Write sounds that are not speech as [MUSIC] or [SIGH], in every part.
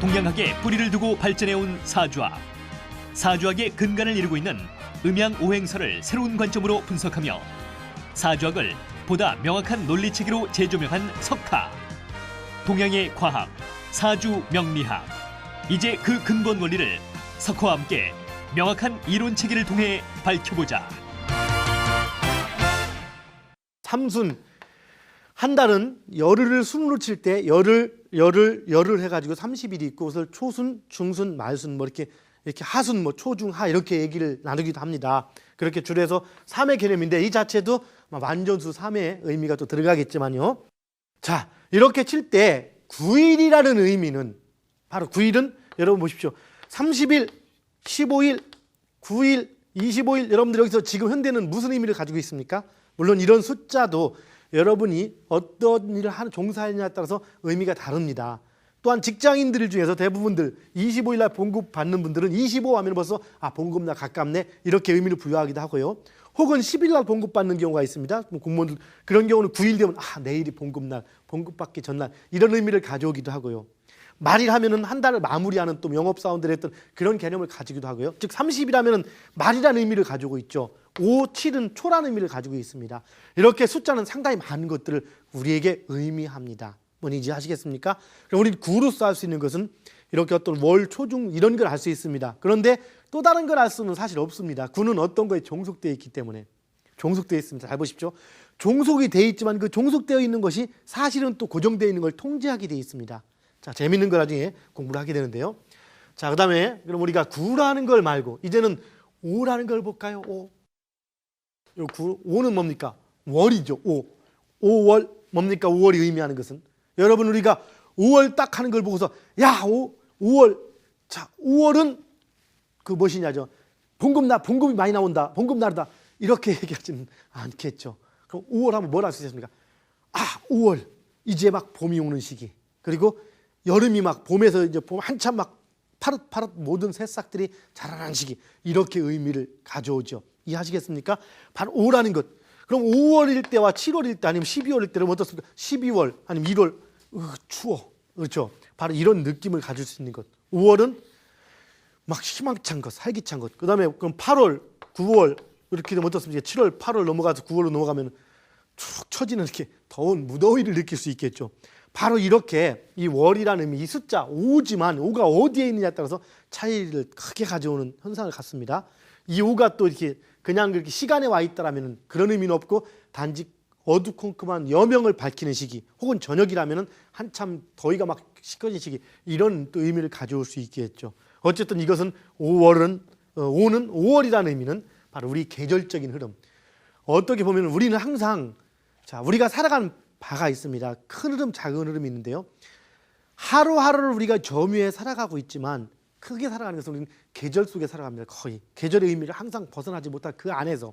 동양학에 뿌리를 두고 발전해온 사주학. 사주학의 근간을 이루고 있는 음양 오행설을 새로운 관점으로 분석하며 사주학을 보다 명확한 논리 체계로 재조명한 석화. 동양의 과학, 사주 명리학. 이제 그 근본 원리를 석화와 함께 명확한 이론 체계를 통해 밝혀보자. 삼순 한 달은 열흘을 순으로 칠 때 열흘 열흘 열흘 해가지고 30일이 있고 그것을 초순, 중순, 말순 뭐 이렇게 이렇게 하순 뭐 초중 하 이렇게 얘기를 나누기도 합니다. 그렇게 줄여서 3의 개념인데 이 자체도 완전수 3의 의미가 또 들어가겠지만요. 자 이렇게 칠 때 9일이라는 의미는 바로 9일은 여러분 보십시오. 30일, 15일, 9일, 25일 여러분들 여기서 지금 현대는 무슨 의미를 가지고 있습니까? 물론 이런 숫자도 여러분이 어떤 일을 하는 종사하느냐에 따라서 의미가 다릅니다. 또한 직장인들 중에서 대부분들 25일 날 봉급 받는 분들은 25 하면 벌써 아 봉급 날 가깝네 이렇게 의미를 부여하기도 하고요. 혹은 10일 날 봉급 받는 경우가 있습니다. 뭐 공무원들 그런 경우는 9일 되면 아 내일이 봉급 날, 봉급 받기 전날 이런 의미를 가져오기도 하고요. 말일 하면은 한 달을 마무리하는 또 영업 사원들의 했던 그런 개념을 가지기도 하고요. 즉 30이라면은 말이라는 의미를 가지고 있죠. 5, 7은 초라는 의미를 가지고 있습니다. 이렇게 숫자는 상당히 많은 것들을 우리에게 의미합니다. 뭔지 아시겠습니까? 그럼 우리 구로서 할 수 있는 것은 이렇게 어떤 월, 초중 이런 걸 알 수 있습니다. 그런데 또 다른 걸 알 수는 사실 없습니다. 구는 어떤 거에 종속되어 있기 때문에 종속되어 있습니다. 잘 보십시오. 종속이 되어 있지만 그 종속되어 있는 것이 사실은 또 고정되어 있는 걸 통제하게 되어 있습니다. 자, 재밌는 거 나중에 공부를 하게 되는데요. 자, 그 다음에 그럼 우리가 구라는 걸 말고 이제는 오라는 걸 볼까요? 오. 요 구, 오는 뭡니까? 월이죠. 오. 5월 뭡니까? 5월이 의미하는 것은 여러분 우리가 5월 딱 하는 걸 보고서 야, 오, 5월. 자, 5월은 그 무엇이냐죠. 봉급 나 봉급이 많이 나온다. 봉급 나르다. 이렇게 [LAUGHS] 얘기하지는 않겠죠. 그럼 5월 하면 뭘할수 있습니까? 아, 5월. 이제 막 봄이 오는 시기. 그리고 여름이 막 봄에서 이제 봄 한참 막 파릇파릇 모든 새싹들이 자라는 시기. 이렇게 의미를 가져오죠. 이해하시겠습니까? 바로 5라는 것. 그럼 5월일 때와 7월일 때 아니면 12월일 때는 어떻습니까? 12월 아니면 1월 으, 추워. 그렇죠? 바로 이런 느낌을 가질 수 있는 것. 5월은 막 희망찬 것, 활기찬 것. 그다음에 그럼 8월, 9월 이렇게 되면 어떻습니까? 7월, 8월 넘어가서 9월로 넘어가면 쭉 처지는 이렇게 더운 무더위를 느낄 수 있겠죠. 바로 이렇게 이 월이라는 의미, 이 숫자 5지만 5가 어디에 있느냐에 따라서 차이를 크게 가져오는 현상을 갖습니다. 이 5가 또 이렇게 그냥 그렇게 시간에 와 있다라면 그런 의미는 없고 단지 어두컴컴한 여명을 밝히는 시기 혹은 저녁이라면 한참 더위가 막 시커진 시기 이런 또 의미를 가져올 수 있겠죠. 어쨌든 이것은 5월은 어, 5는 5월이라는 의미는 바로 우리 계절적인 흐름. 어떻게 보면 우리는 항상 자 우리가 살아가는 바가 있습니다. 큰 흐름, 작은 흐름이 있는데요. 하루하루를 우리가 점유해 살아가고 있지만 크게 살아가는 것은 우리는 계절 속에 살아갑니다. 거의 계절의 의미를 항상 벗어나지 못할 그 안에서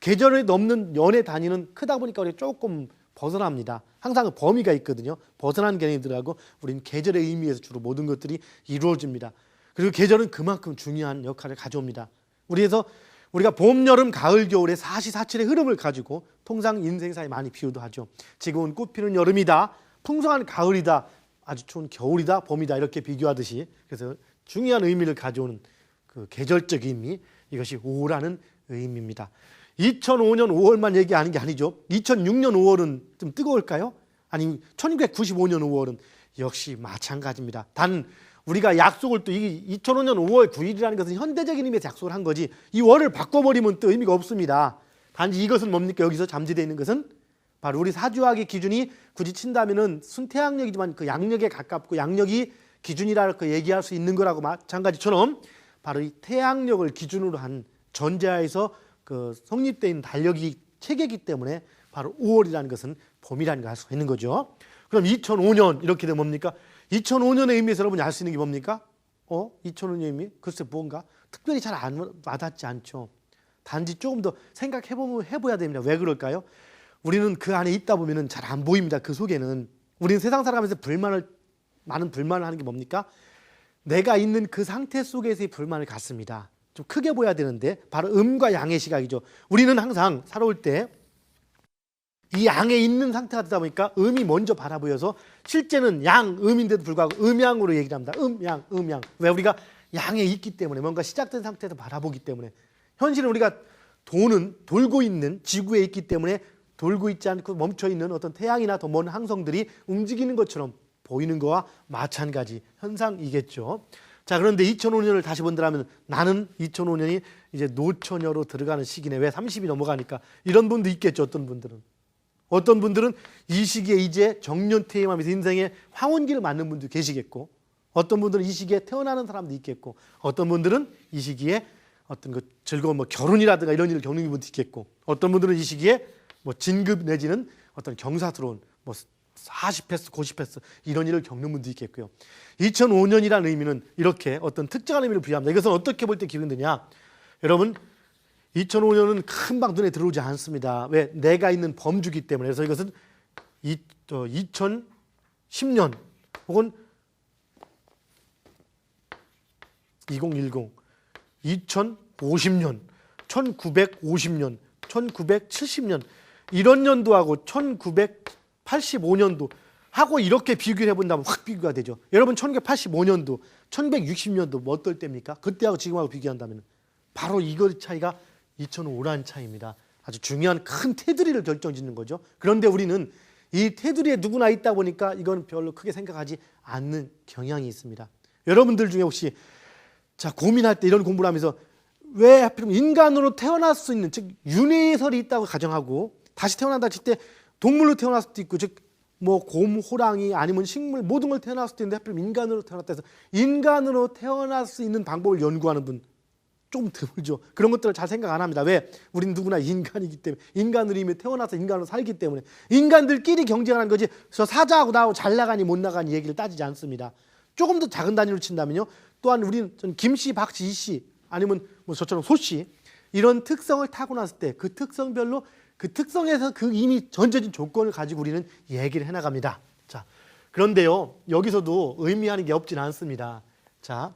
계절을 넘는 연의 단위는 크다 보니까 우리 조금 벗어납니다. 항상 그 범위가 있거든요. 벗어난 개념들하고 우리는 계절의 의미에서 주로 모든 것들이 이루어집니다. 그리고 계절은 그만큼 중요한 역할을 가져옵니다. 우리에서 우리가 봄, 여름, 가을, 겨울의 사시사철의 흐름을 가지고 통상 인생사에 많이 비유도 하죠. 지금은 꽃 피는 여름이다. 풍성한 가을이다. 아주 추운 겨울이다. 봄이다. 이렇게 비교하듯이 그래서 중요한 의미를 가져오는 그 계절적 의미 이것이 5라는 의미입니다. 2005년 5월만 얘기하는 게 아니죠. 2006년 5월은 좀 뜨거울까요? 아니 1995년 5월은 역시 마찬가지입니다. 단 우리가 약속을 또 이 2005년 5월 9일이라는 것은 현대적인 의미에서 약속을 한 거지 이 월을 바꿔버리면 또 의미가 없습니다. 단지 이것은 뭡니까 여기서 잠재되어 있는 것은 바로 우리 사주학의 기준이 굳이 친다면은 순태양력이지만 그 양력에 가깝고 양력이 기준이라고 얘기할 수 있는 거라고 마찬가지처럼 바로 이 태양력을 기준으로 한 전자에서 그 있는 달력이 체계이기 때문에 바로 5월이라는 것은 봄이라는 걸알 수가 있는 거죠. 그럼 2005년 이렇게 되면 뭡니까? 2005년의 의미에서 여러분이 알 수 있는 게 뭡니까? 어? 2005년의 의미? 글쎄 뭔가? 특별히 잘 안 와닿지 않죠. 단지 조금 더 생각해보면 해봐야 됩니다. 왜 그럴까요? 우리는 그 안에 있다 보면은 잘 안 보입니다. 그 속에는 우리는 세상 살아가면서 불만을 많은 불만을 하는 게 뭡니까? 내가 있는 그 상태 속에서의 불만을 갖습니다. 좀 크게 보여야 되는데 바로 음과 양의 시각이죠. 우리는 항상 살아올 때 이 양에 있는 상태가 되다 보니까 음이 먼저 바라보여서 실제는 양 음인데도 불구하고 음양으로 얘기를 합니다. 음 양 음 양. 왜 우리가 양에 있기 때문에 뭔가 시작된 상태에서 바라보기 때문에. 현실은 우리가 도는 돌고 있는 지구에 있기 때문에 돌고 있지 않고 멈춰 있는 어떤 태양이나 더 먼 항성들이 움직이는 것처럼 보이는 거와 마찬가지 현상이겠죠. 자 그런데 2005년을 다시 본다면 나는 2005년이 이제 노처녀로 들어가는 시기네. 왜 30이 넘어가니까? 이런 분도 있겠죠 어떤 분들은 어떤 분들은 이 시기에 이제 정년퇴임하면서 인생의 황혼기를 맞는 분도 계시겠고 어떤 분들은 이 시기에 태어나는 사람도 있겠고 어떤 분들은 이 시기에 어떤 그 즐거운 뭐 결혼이라든가 이런 일을 겪는 분도 있겠고 어떤 분들은 이 시기에 뭐 진급 내지는 어떤 경사스러운 뭐 40패스, 90패스 이런 일을 겪는 분도 있겠고요. 2005년이라는 의미는 이렇게 어떤 특정한 의미를 부여합니다. 이것은 어떻게 볼 때 기록되냐? 여러분 2005년은 금방 눈에 들어오지 않습니다. 왜? 내가 있는 범주기 때문에. 그래서 이것은 이, 어, 2010년 혹은 2010, 2050년, 1950년, 1970년 이런 연도하고 1985년도 하고 이렇게 비교를 해본다면 확 비교가 되죠. 여러분 1985년도, 1960년도 뭐 어떨 때입니까? 그때하고 지금하고 비교한다면 바로 이거 차이가 2005란 차이입니다. 아주 중요한 큰 테두리를 결정짓는 거죠. 그런데 우리는 이 테두리에 누구나 있다 보니까 이건 별로 크게 생각하지 않는 경향이 있습니다. 여러분들 중에 혹시 자 고민할 때 이런 공부를 하면서 왜 하필 인간으로 태어날 수 있는 즉 윤회설이 있다고 가정하고 다시 태어난다 칠 때 동물로 태어날 수도 있고 즉 뭐 곰, 호랑이 아니면 식물 모든 걸 태어날 수도 있는데 하필 인간으로 태어났다 해서 인간으로 태어날 수 있는 방법을 연구하는 분 좀 드물죠. 그런 것들을 잘 생각 안 합니다. 왜? 우린 누구나 인간이기 때문에 인간으로 이미 태어나서 인간으로 살기 때문에 인간들끼리 경쟁하는 거지. 저 사자하고 나하고 잘 나가니 못 나가니 얘기를 따지지 않습니다. 조금 더 작은 단위로 친다면요. 또한 우리는 전 김씨, 박씨, 이씨 아니면 뭐 저처럼 소씨 이런 특성을 타고났을 때 그 특성별로 그 특성에서 그 이미 전제진 조건을 가지고 우리는 얘기를 해나갑니다. 자, 그런데요 여기서도 의미하는 게 없진 않습니다. 자,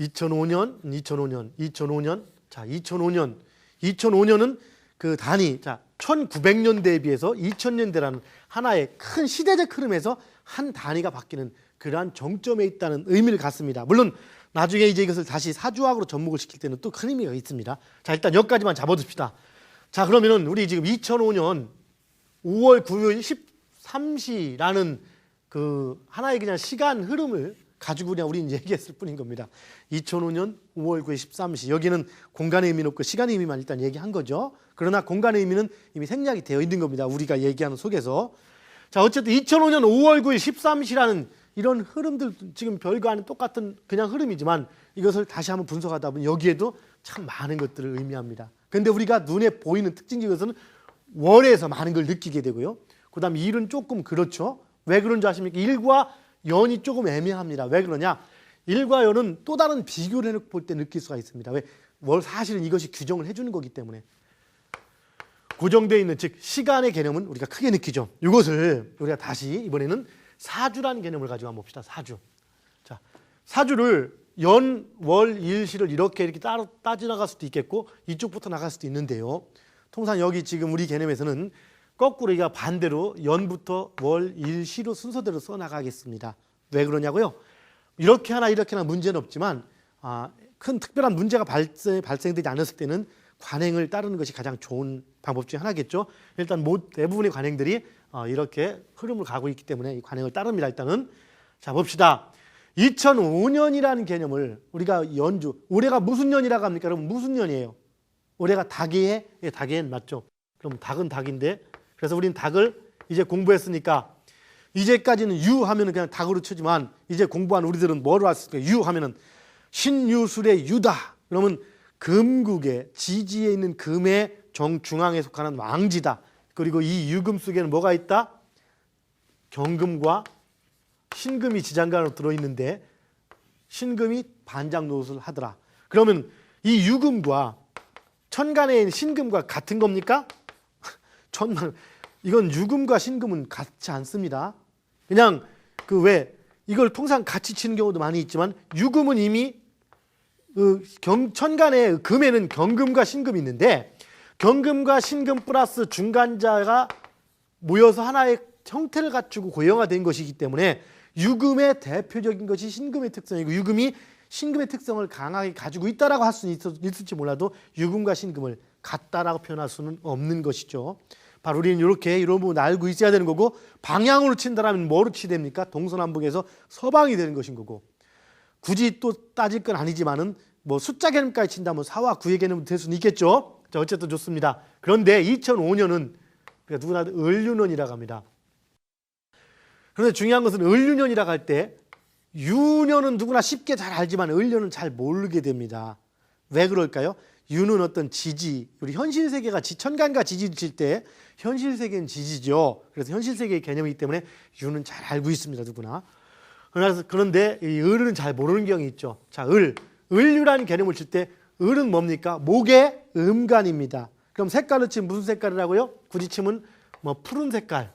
2005년, 2005년, 2005년, 자, 2005년, 2005년은 그 단위, 자, 1900년대에 비해서 2000년대라는 하나의 큰 시대적 흐름에서 한 단위가 바뀌는 그러한 정점에 있다는 의미를 갖습니다. 물론 나중에 이제 이것을 다시 사주학으로 접목을 시킬 때는 또 큰 의미가 있습니다. 자, 일단 여기까지만 잡아둡시다. 자, 그러면은 우리 지금 2005년 5월 9일 13시라는 그 하나의 그냥 시간 흐름을 가지고 그냥 우리는 얘기했을 뿐인 겁니다. 2005년 5월 9일 13시 여기는 공간의 의미는 없고 시간의 의미만 일단 얘기한 거죠. 그러나 공간의 의미는 이미 생략이 되어 있는 겁니다. 우리가 얘기하는 속에서. 자, 어쨌든 2005년 5월 9일 13시라는 이런 흐름들 지금 아닌 똑같은 그냥 흐름이지만 이것을 다시 한번 분석하다 보면 여기에도 참 많은 것들을 의미합니다. 근데 우리가 눈에 보이는 특징적인 것은 월에서 많은 걸 느끼게 되고요. 그 다음 일은 조금 그렇죠. 왜 그런 줄 아십니까? 일과 연이 조금 애매합니다. 왜 그러냐? 일과 연은 또 다른 비교를 해놓고 볼 때 느낄 수가 있습니다. 왜? 월 사실은 이것이 규정을 해주는 거기 때문에 고정되어 있는 즉 시간의 개념은 우리가 크게 느끼죠. 이것을 우리가 다시 이번에는 사주라는 개념을 가지고 한번 봅시다. 사주. 자, 사주를 연, 월, 일, 시를 이렇게 이렇게 따로 따져 나갈 수도 있겠고 이쪽부터 나갈 수도 있는데요. 통상 여기 지금 우리 개념에서는 거꾸로 우리가 반대로 연부터 월, 일, 시로 순서대로 써 나가겠습니다. 왜 그러냐고요? 이렇게 하나 이렇게 하나 문제는 없지만 아, 큰 특별한 문제가 발생, 발생되지 않았을 때는 관행을 따르는 것이 가장 좋은 방법 중에 하나겠죠. 일단 모, 대부분의 관행들이 어, 이렇게 흐름을 가고 있기 때문에 이 관행을 따릅니다. 일단은 자 봅시다. 2005년이라는 개념을 우리가 연주 올해가 무슨 년이라고 합니까? 여러분 무슨 년이에요? 올해가 닭의 예, 닭엔 맞죠? 그럼 닭은 닭인데 그래서 우리는 닭을 이제 공부했으니까 이제까지는 유 하면은 그냥 닭으로 치지만 이제 공부한 우리들은 뭐로 왔을까? 유 하면은 신유술의 유다. 그러면 금국의 지지에 있는 금의 정중앙에 속하는 왕지다. 그리고 이 유금 속에는 뭐가 있다? 경금과 신금이 지장간으로 들어있는데 신금이 반장 노릇을 하더라. 그러면 이 유금과 천간에 있는 신금과 같은 겁니까? [LAUGHS] 천만 이건 유금과 신금은 같지 않습니다. 그냥 그 왜 이걸 통상 같이 치는 경우도 많이 있지만 유금은 이미 그 경, 천간에 금에는 경금과 신금이 있는데 경금과 신금 플러스 중간자가 모여서 하나의 형태를 갖추고 고형화된 것이기 때문에 유금의 대표적인 것이 신금의 특성이고 유금이 신금의 특성을 강하게 가지고 있다라고 할 수는 있- 있을지 몰라도 유금과 신금을 같다라고 표현할 수는 없는 것이죠. 바로 우리는 이렇게 이런 부분 알고 있어야 되는 거고 방향으로 친다라면 뭐로 치됩니까? 동서남북에서 서방이 되는 것인 거고 굳이 또 따질 건 아니지만은 뭐 숫자 개념까지 친다면 4와 9의 개념도 될 수는 있겠죠. 자, 어쨌든 좋습니다. 그런데 2005년은 그러니까 누구나 을유년이라고 합니다. 그런데 중요한 것은 을유년이라고 할 때 유년은 누구나 쉽게 잘 알지만 을년은 잘 모르게 됩니다. 왜 그럴까요? 유는 어떤 지지, 우리 현실 세계가 지 천간과 지지를 칠 때 현실 세계는 지지죠. 그래서 현실 세계의 개념이기 때문에 유는 잘 알고 있습니다. 누구나. 그래서 그런데 이 을은 잘 모르는 경이 있죠. 자, 을. 을류라는 개념을 칠 때 을은 뭡니까? 목의 음간입니다. 그럼 색깔을 치면 무슨 색깔이라고요? 굳이 치면 뭐 푸른 색깔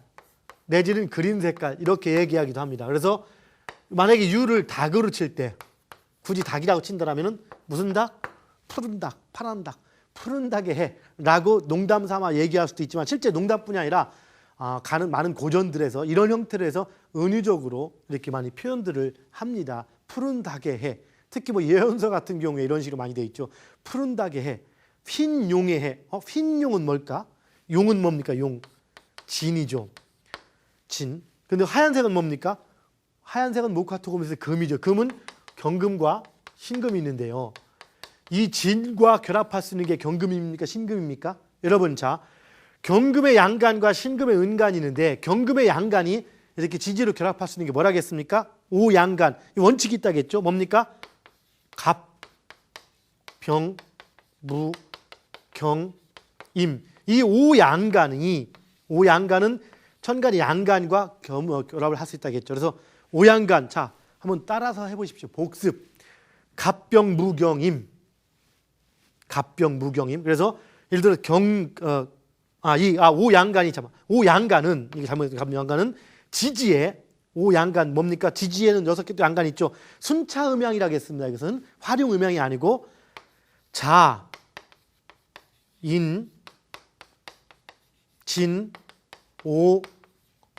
내지는 그린 색깔 이렇게 얘기하기도 합니다. 그래서 만약에 유를 닭으로 칠 때 굳이 닭이라고 친다라면은 무슨 닭? 푸른 닭, 파란 닭, 푸른 닭의 해라고 농담 삼아 얘기할 수도 있지만 실제 농담뿐이 아니라 아, 가는 많은 고전들에서 이런 형태로 해서 은유적으로 이렇게 많이 표현들을 합니다. 푸른 닭의 해. 특히 뭐 예언서 같은 경우에 이런 식으로 많이 돼 있죠. 푸른 닭의 해, 흰 용의 해. 어, 흰 용은 뭘까? 용은 뭡니까? 용. 진이죠. 진. 근데 하얀색은 뭡니까? 하얀색은 모카토금에서 금이죠. 금은 경금과 신금이 있는데요. 이 진과 결합할 수 있는 게 경금입니까? 신금입니까? 여러분 자 경금의 양간과 신금의 은간이 있는데 경금의 양간이 이렇게 지지로 결합할 수 있는 게 뭐라겠습니까? 오양간 이 원칙이 있다겠죠? 뭡니까? 갑, 병, 무, 경, 임. 이 오양간이 오양간은 천간이 양간과 겸, 어, 결합을 할 수 있다겠죠. 그래서 오양간 자 한번 따라서 해보십시오. 복습 갑병 무경임 갑병 무경임. 그래서 예를 들어 경아이 아 오양간이 잠깐 오양간은 이게 잘못 갑양간은 지지에 오양간 뭡니까? 지지에는 여섯 개 양간 있죠. 순차 음양이라고 했습니다. 이것은 활용 음양이 아니고 자, 인, 진, 오,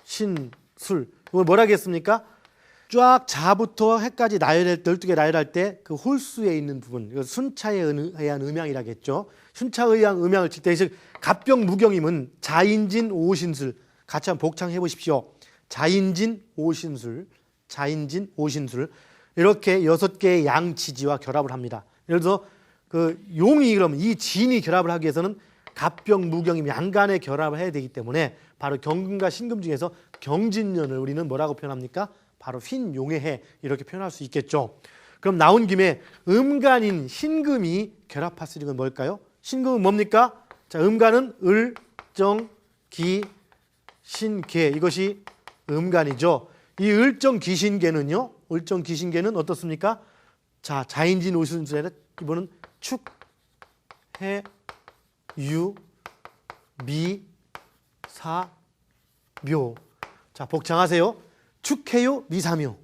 신, 술. 이걸 뭐라 하겠습니까? 쫙 자부터 해까지 나열할 12개 나열할 때 그 홀수에 있는 부분 순차에 의한 음양이라겠죠. 순차에 의한 음양을 칠때즉 갑병 무경임은 자인진 오신술 같이 한번 복창해 보십시오. 자인진 오신술 자인진 오신술 이렇게 여섯 개의 양지지와 결합을 합니다. 예를 들어서 그 용이 그러면 이 진이 결합을 하기 위해서는 갑병 무경임 양간의 결합을 해야 되기 때문에 바로 경금과 신금 중에서 경진년을 우리는 뭐라고 표현합니까? 바로 흰 용의 해 이렇게 표현할 수 있겠죠. 그럼 나온 김에 음간인 신금이 건 뭘까요? 신금은 뭡니까? 자, 음간은 을, 정, 기, 신, 개 이것이 음간이죠. 이 을정 기신계는요. 을정 기신계는 어떻습니까? 자, 자인진 오순수에 이번은 축, 해, 유, 미, 사, 묘. 자, 복창하세요. 축해요, 미사묘.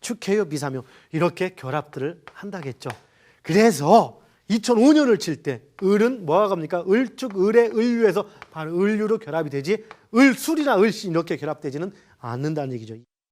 축해요, 미사묘. 이렇게 결합들을 한다겠죠. 그래서 2005년을 칠 때 을은 뭐가 갑니까? 을축, 을의 을유에서 바로 을유로 결합이 되지 을술이나 을신 이렇게 결합되지는 않는다는 얘기죠.